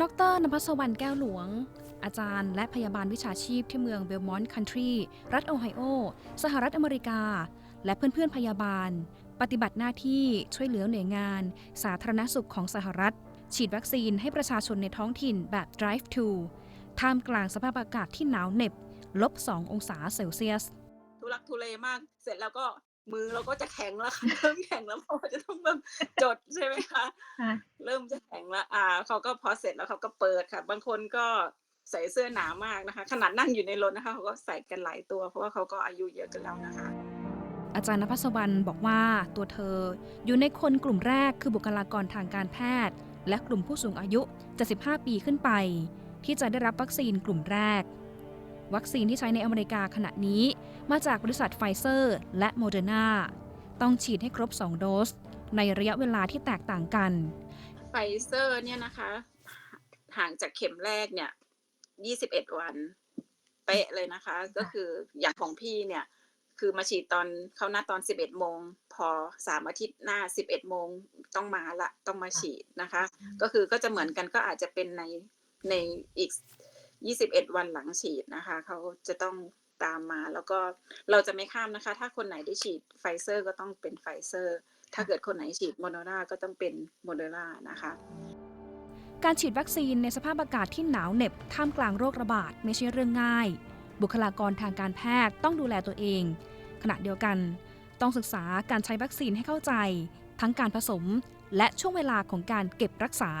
นภัสวรรณแก้วหลวง อาจารย์และพยาบาลวิชาชีพที่เมืองเบลมอนต์คันทรี รัฐโอไฮโอ สหรัฐอเมริกา และเพื่อนๆพยาบาล ปฏิบัติหน้าที่ช่วยเหลือหน่วยงาน สาธารณสุขของสหรัฐ ฉีดวัคซีนให้ประชาชนในท้องถิ่นแบบ drive to ท่ามกลางสภาพอากาศที่หนาวเหน็บลบ 2 องศาเซลเซียส ทุลักทุเลมาก เสร็จแล้วก็มือเราก็จะแข็งแล้วค่ะเริ่มแข็งแล้วเพราะว่าจะต้องแบบจดใช่ไหมคะค่ะ เริ่มจะแข็งแล้วอ่าเขาก็พอเสร็จแล้วเขาก็เปิดค่ะ บางคนก็ใส่เสื้อหนามากนะคะ ขนาดนั่งอยู่ในรถนะคะเขาก็ใส่กันหลายตัว เพราะว่าเขาก็อายุเยอะกันแล้วนะคะ อาจารย์นภัสวรรณบอกว่าตัวเธออยู่ในคนกลุ่มแรกคือบุคลากรทางการแพทย์ และกลุ่มผู้สูงอายุ 75 ปีขึ้นไป ที่จะได้รับวัคซีนกลุ่มแรก วัคซีนที่ใช้ในอเมริกาขณะนี้ มาจากบริษัทไฟเซอร์ และโมเดอร์นาต้องฉีดให้ครบ 2 โดส ในระยะเวลาที่แตกต่างกัน ไฟเซอร์เนี่ยนะคะ ห่างจากเข็มแรกเนี่ย21วัน เป๊ะเลยนะคะ ก็คืออย่างของพี่เนี่ย คือมาฉีดตอนเขานัดตอน11โมง พอสามอาทิตย์หน้า11โมงต้องมาละ ต้องมาฉีดนะคะ ก็คือก็จะเหมือนกันก็อาจจะเป็นในในอีก21วันหลังฉีดนะคะ เขาจะต้องตามมาแล้วก็เราจะไม่ข้ามนะคะ ถ้าคนไหนได้ฉีดไฟเซอร์ก็ต้องเป็นไฟเซอร์ ถ้าเกิดคนไหนฉีดโมโนนาก็ต้องเป็นโมเดอร์นานะคะ การฉีดวัคซีนในสภาพอากาศที่หนาวเหน็บท่ามกลางโรคระบาดไม่ใช่เรื่องง่าย บุคลากรทางการแพทย์ต้องดูแลตัวเอง ขณะเดียวกัน ต้องศึกษาการใช้วัคซีนให้เข้าใจ ทั้งการผสมและช่วงเวลาของการเก็บรักษา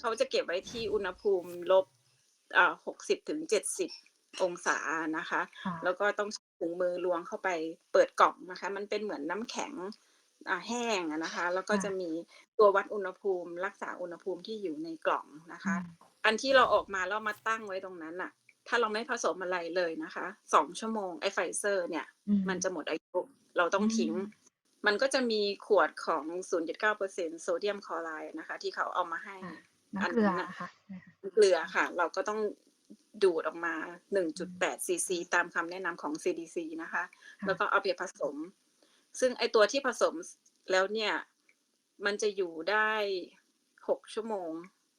เขาจะเก็บไว้ที่อุณหภูมิลบอ่า60ถึง70องศานะคะค่ะแล้วก็ต้องใช้ถุงมือล้วงเข้าไปเปิดกล่องนะคะ มันเป็นเหมือนน้ำแข็งอ่า แห้งอะนะคะ แล้วก็ค่ะจะมีตัววัดอุณหภูมิ รักษาอุณหภูมิที่อยู่ในกล่องนะคะอืมอันที่เราออกมาแล้วมาตั้งไว้ตรงนั้นน่ะถ้าเราไม่ผสมอะไรเลยนะคะสองชั่วโมงไอ้ไฟเซอร์ เนี่ยอืมันจะหมดอายุเราต้องทิ้ง มันก็จะมีขวดของ 0.9%โซเดียมคลอไรด์นะคะ ที่เขาเอามาให้ค่ะน้ำเกลืออันนั้นน่ะค่ะเกลือค่ะ เราก็ต้องดูดออกมา 1.8ซีซีตามคำแนะนำของ CDC นะคะค่ะแล้วก็เอาไปผสม ซึ่งไอตัวที่ผสมแล้วเนี่ย มันจะอยู่ได้6ชั่วโมง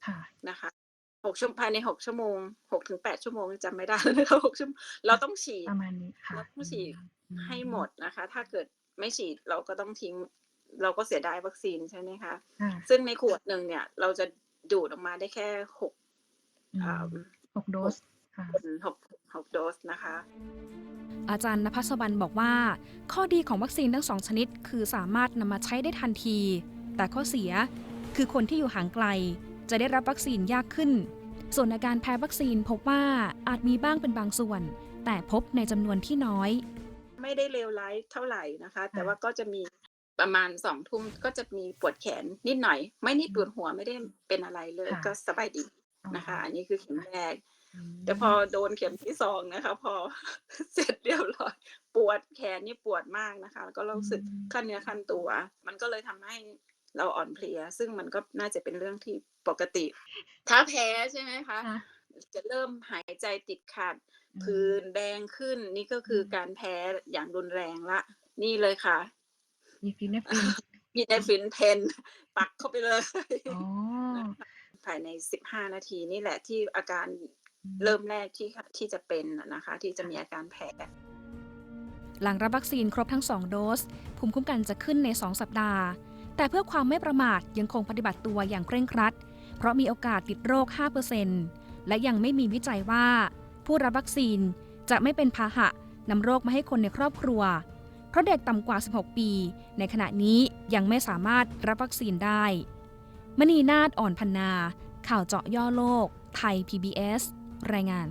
ค่ะนะคะหกชั่วภายในหกชั่วโมงหกถึงแปดชั่วโมงจำไม่ได้แล้วนะคะหกชั่วโมงเราต้องฉีดประมาณนี้ค่ะเราต้องฉีดอืให้หมดนะคะ ถ้าเกิดไม่ฉีดเราก็ต้องทิ้ง เราก็เสียดายวัคซีนใช่ไหมคะค่ะซึ่งในขวดหนึ่งเนี่ย เราจะดูดออกมาได้แค่หกอืมอ่าหกโดสค่ะหกหกโดสนะคะ อาจารย์นภัสวรรณบอกว่า ข้อดีของวัคซีนทั้งสองชนิด คือสามารถนำมาใช้ได้ทันที แต่ข้อเสียคือคนที่อยู่ห่างไกล จะได้รับวัคซีนยากขึ้น ส่วนอาการแพ้วัคซีนพบว่าอาจมีบ้างเป็นบางส่วน แต่พบในจำนวนที่น้อย ไม่ได้เลวร้ายเท่าไหร่นะคะ แต่ว่าก็จะมีประมาณสองทุ่มก็จะมีปวดแขนนิดหน่อย ไม่นิดปวดหัวไม่ได้เป็นอะไรเลยค่ะก็สบายดีนะคะ อันนี้คือเข็มแรกม แต่พอโดนเข็มที่สองนะคะ พอเสร็จเรียบร้อยปวดแขนนี่ปวดมากนะคะ แล้วก็รู้สึกขั้นเนื้อขั้นตัว มันก็เลยทำให้เราอ่อนเพลีย ซึ่งมันก็น่าจะเป็นเรื่องที่ปกติ ถ้าแพ้ใช่ไหมคะค่ะจะเริ่มหายใจติดขัดอืมผื่นแดงขึ้น นี่ก็คืออมการแพ้อย่างรุนแรงละ นี่เลยค่ะอีฟินเนฟินพีเนฟินเพนปักเข้าไปเลยอ๋อภายใน15นาทีนี่แหละที่อาการ เริ่มแรกที่ที่จะเป็นนะคะ ที่จะมีอาการแพ้หลังรับวัคซีนครบทั้ง 2 โดส ภูมิคุ้มกันจะขึ้นใน 2 สัปดาห์ แต่เพื่อความไม่ประมาทยังคงปฏิบัติตัวอย่างเคร่งครัด เพราะมีโอกาสติดโรค 5%และยังไม่มีวิจัยว่า ผู้รับวัคซีนจะไม่เป็นพาหะนำโรคมาให้คนในครอบครัว เพราะเด็กต่ำกว่า 16 ปี ในขณะนี้ยังไม่สามารถรับวัคซีนได้ มณีนาฏอ่อนพันนา ข่าวเจาะย่อโลก ไทย PBS รายงาน